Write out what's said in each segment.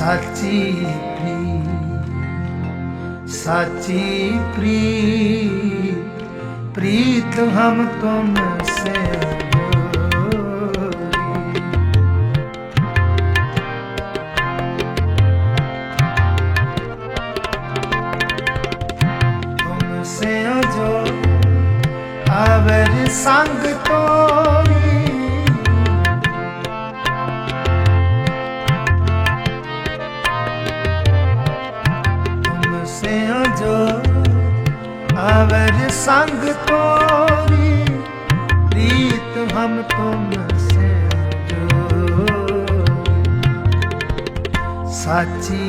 ਸਾਚੀ ਪ੍ਰੀਤ ਸਾਚੀ ਪ੍ਰੀ ਪ੍ਰੀਤ ਹਮ ਤੁਮ ਸੇ ਸੰਗ ਅਵਰ ਸੰਗ ਤੋਰੀ, ਪ੍ਰੀਤ ਹਮ ਤੁਮ ਸੇ ਜੋ ਸਾਚੀ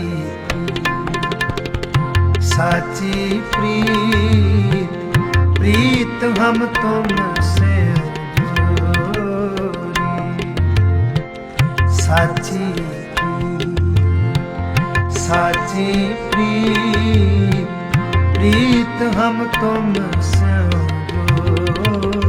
ਸਾਚੀ ਪ੍ਰੀਤ ਪ੍ਰੀਤ ਹਮ ਤੁਮ ਸੇ ਜੋਰੀ ਸਾਚੀ ਸਾਚੀ प्रीत हम तुमसे जोड़ी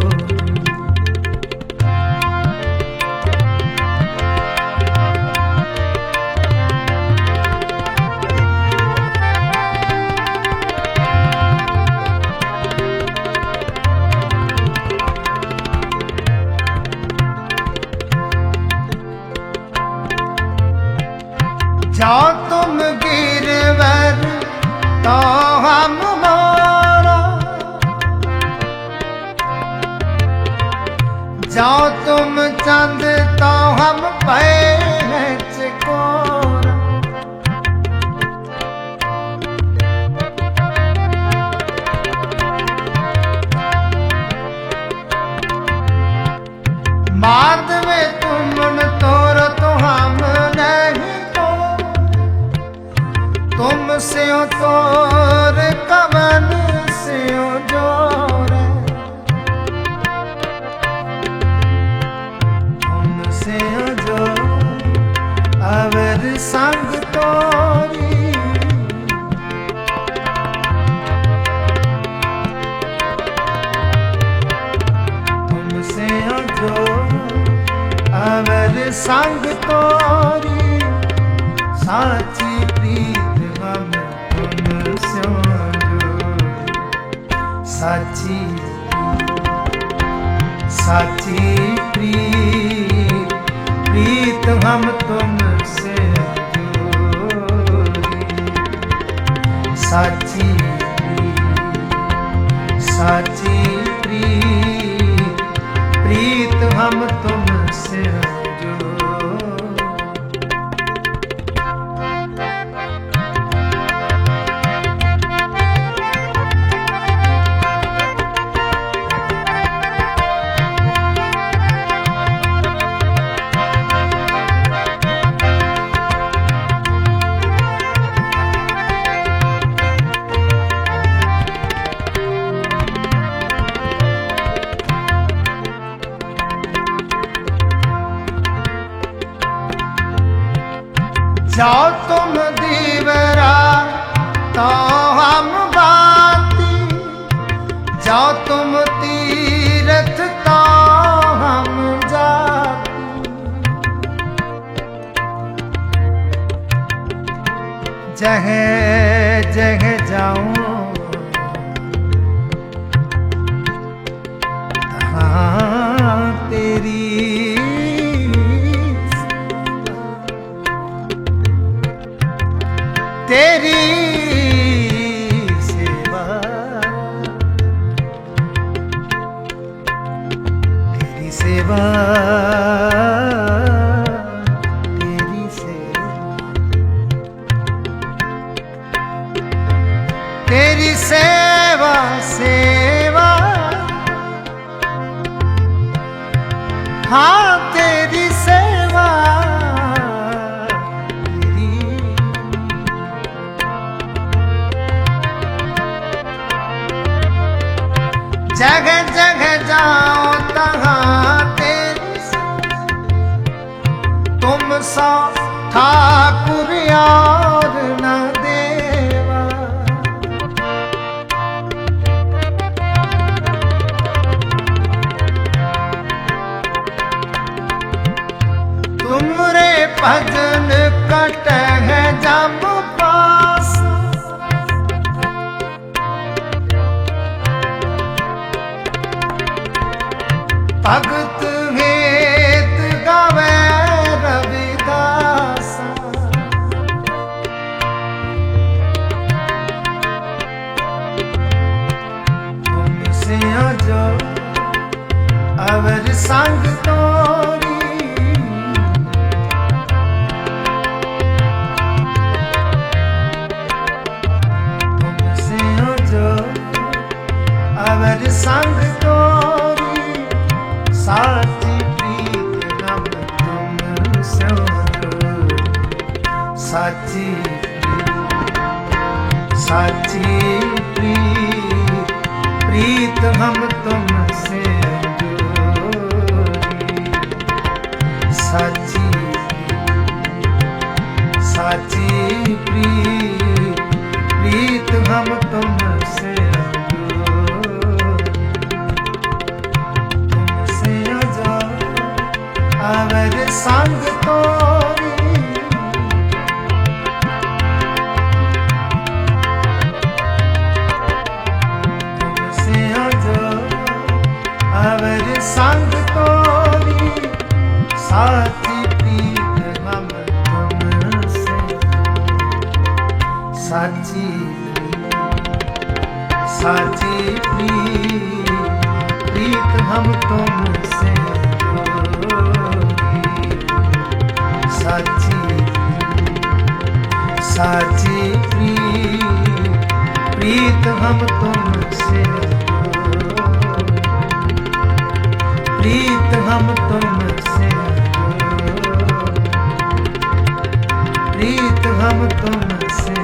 जाओ तुम गिरवर तो जाओ तुम चंद तो हम पे चकोरा माधवे तुम तोर तो हम नहीं तो तुम से तोर कवन ਸੰਗ ਤੋਰੀ। ਸਾਚੀ ਪ੍ਰੀਤ ਹਮ ਪੁਨ ਸਿਉ ਸਾਚੀ ਸਾਚੀ ਪ੍ਰੀਤ ਪ੍ਰੀਤ ਹਮ ਤੁਮ ਸੇ ਸਾਚੀ ਸਾਚੀ ਪ੍ਰੀਤ ਪ੍ਰੀਤ ਹਮ ਤੁਮ ਸੇ ਜੋ ਤੁਮ ਦੀਵਰਾ, ਤੋ ਹਮ ਬਾਤੀ। ਜੋ ਤੁਮ ਤੀਰਥ, ਤੋ ਹਮ ਜਾਤੀ। ਜਹ ਜਹ ਜਾਉ ਤੇਰੀ ਸੇਵਾ ਤੇਰੀ ਸੇਵਾ ਤੇਰੀ ਸੇਵਾ ਸੇਵਾ ਹਾਂ ਤੇਰੀ जाओ तहाँ तेरी तुम सा ठाकुर और न देवा तुमरे भजन ਭਗਤ ਹੇਤ ਗਾਵੇ ਰਵਿਦਾਸ। ਤੁਮ ਸੇ ਜੋ ਅਵਰ ਸੰਗ ਤੋਰੀ साची प्रीत प्रीत हम तुमसे साची साची प्रीत साची साची प्रीत प्रीत हम तुमसे जोड़ी। साची साची प्रीत प्रीत हम तुमसे जोड़ी। प्रीत हम तुमसे जोड़ी। प्रीत हम तुमसे